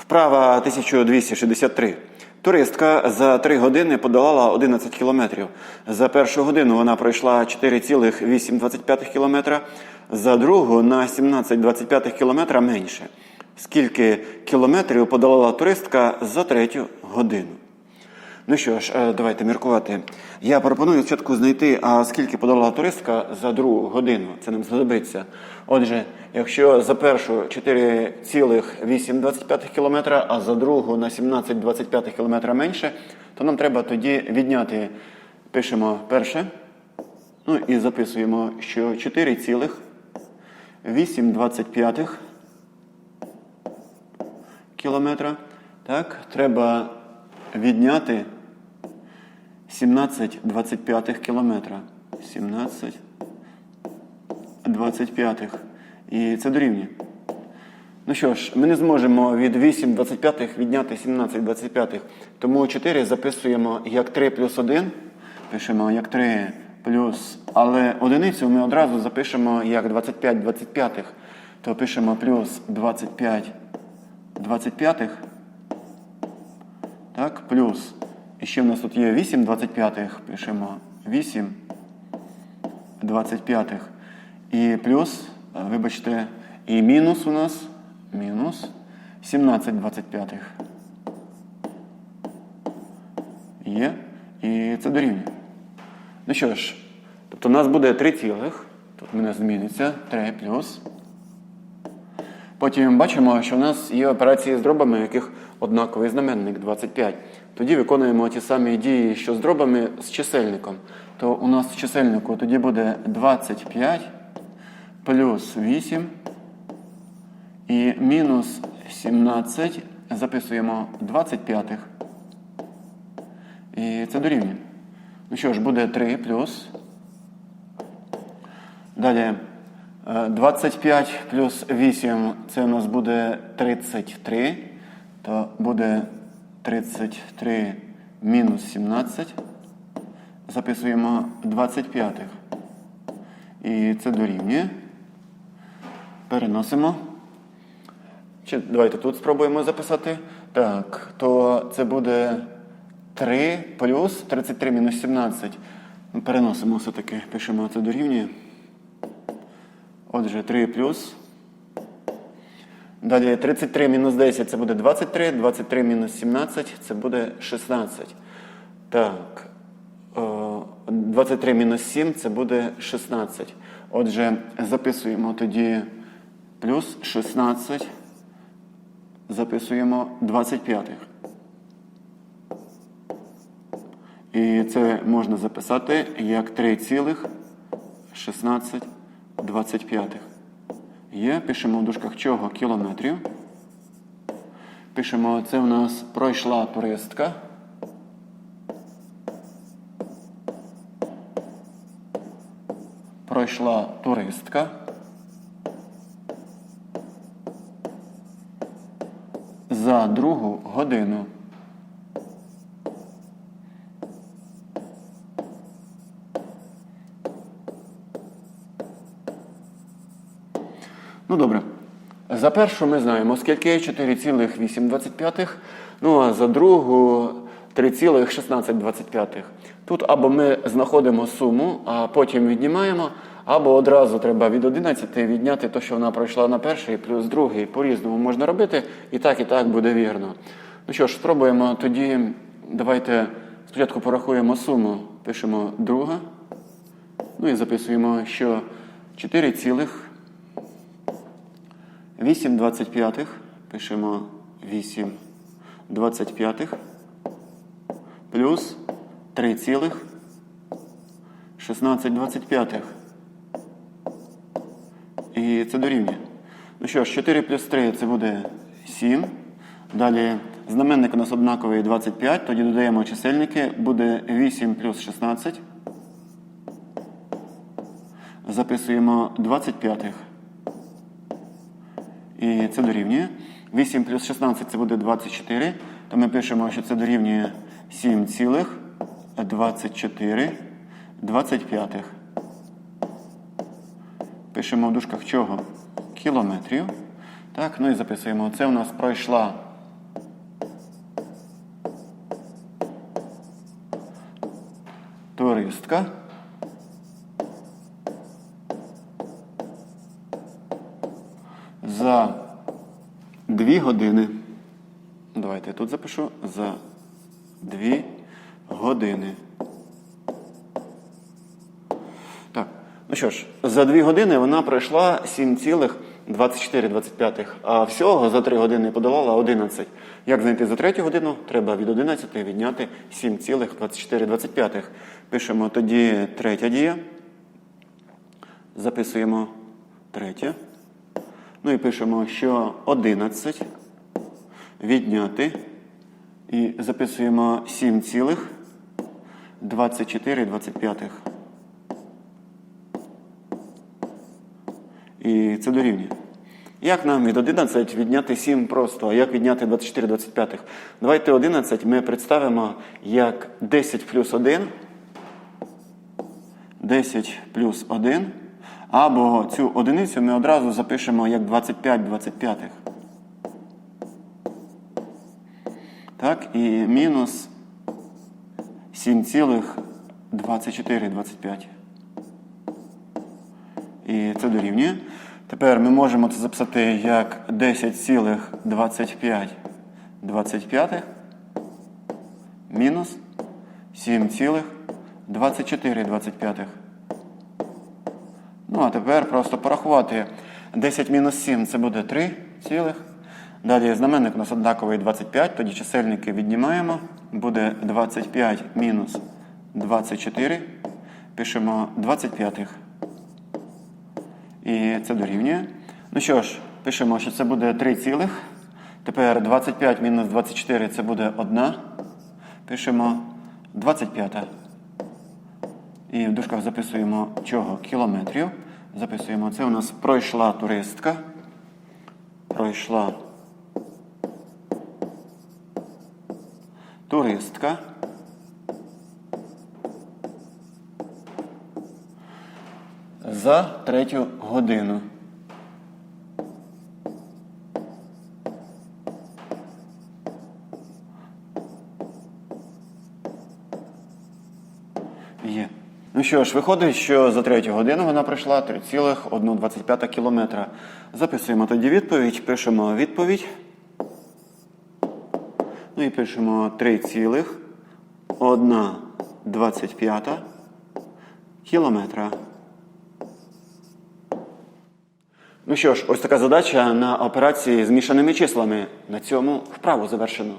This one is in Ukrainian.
Вправа 1263. Туристка за 3 години подолала 11 кілометрів. За першу годину вона пройшла 4,825 кілометра, за другу на 17,25 кілометра менше. Скільки кілометрів подолала туристка за третю годину? Ну що ж, е, давайте міркувати. Я пропоную спочатку знайти, а скільки подолала туристка за другу годину. Це нам знадобиться. Отже, якщо за першу 4,825 км, а за другу на 17,25 км менше, то нам треба тоді відняти, пишемо перше, ну і записуємо, що 4,825 кілометра. Так, треба відняти 17 25 кілометра. 17 25. І це дорівнює. Ну що ж, ми не зможемо від 8 25 відняти 17 25. Тому 4 записуємо як 3 плюс 1. Пишемо як 3 плюс. Але одиницю ми одразу запишемо як 25 25. То пишемо плюс 25 25. Так, плюс. І ще в нас тут є 8 25. Пишемо 8 25. І плюс, е, вибачте, і мінус у нас мінус 17 25. Є. І це дорівнює. Ну що ж, тобто у нас буде 3 цілих. Тут в мене зміниться 3 плюс. Потім бачимо, що в нас є операції з дробами, яких однаковий знаменник 25. Тоді виконуємо ті самі дії, що з дробами з чисельником. То у нас в чисельнику тоді буде 25 плюс 8 і мінус 17. Записуємо 25. І це дорівнює. Ну що ж, буде 3 плюс. Далі. е, 25 плюс 8 це у нас буде 33. То буде 33 мінус 17. Записуємо 25. І це дорівнює. Переносимо. Чи давайте тут спробуємо записати. Так, то це буде 3 плюс 33 мінус 17. Ну, Переносимо все-таки. Пишемо це дорівнює. Отже, 3 плюс. Далі 33 мінус 10 це буде 23, 23 мінус 17 це буде 16. Так. е, 23 мінус 7 це буде 16. Отже, записуємо тоді плюс 16. Записуємо 25. І це можна записати як 3,16 25. Є, пишемо в дужках чого кілометрів. Пишемо, це у нас пройшла туристка. Пройшла туристка. За другу годину. Ну добре. За першу ми знаємо, скільки 4,825. Ну а за другу 3,1625. Тут або ми знаходимо суму, а потім віднімаємо, або одразу треба від 11 відняти те, що вона пройшла на перший, плюс другий. По-різному можна робити. І так, і так буде вірно. Ну що ж, спробуємо тоді. Давайте спочатку порахуємо суму. Пишемо друга. Ну і записуємо, що 4 цілих. 8 25 пишемо 8 25 плюс 3 цілих 16 25. І це дорівнює. Ну що ж, 4 плюс 3 це буде 7. Далі знаменник у нас однаковий 25, тоді додаємо чисельники, буде 8 плюс 16. Записуємо 25. І це дорівнює. 8 плюс 16 це буде 24. То ми пишемо, що це дорівнює 7,24 Пишемо в дужках чого? Кілометрів. Так, ну і записуємо. Це у нас пройшла туристка. 2 години. Давайте я тут запишу за 2 години. Так, ну що ж, за 2 години вона пройшла 7,24, а всього за 3 години подолала 11. Як знайти за 3 годину? Треба від 11 відняти 7,24. Пишемо тоді третя дія. Записуємо третє. Ну і пишемо, що 11 відняти. І записуємо 7,24. І це дорівнює. Як нам від 11 відняти 7 просто, а як відняти 24 25? Давайте 11 ми представимо як 10 плюс 1. 10 плюс 1. Або цю одиницю ми одразу запишемо як 25 25. Так, і мінус 7,24 25. І це дорівнює. Tепер ми можемо це записати як 10,25 25 мінус 7,24 25. Ну, а тепер просто порахувати. 10 мінус 7 це буде 3 цілих. Далі знаменник у нас однаковий 25, тоді чисельники віднімаємо. Буде 25 мінус 24. Пишемо 25. І це дорівнює. Ну що ж, пишемо, що це буде 3 цілих. Тепер 25 мінус 24 це буде 1. Пишемо 25. І в дужках записуємо чого? Кілометрів. Записуємо, це у нас пройшла туристка. Пройшла туристка. За третю годину. Є. Ну що ж, виходить, що за третю годину вона пройшла 3,125 кілометра. Записуємо тоді відповідь, пишемо відповідь. Ну і пишемо 3,125 кілометра. Ну що ж, ось така задача на операції з мішаними числами. На цьому вправу завершено.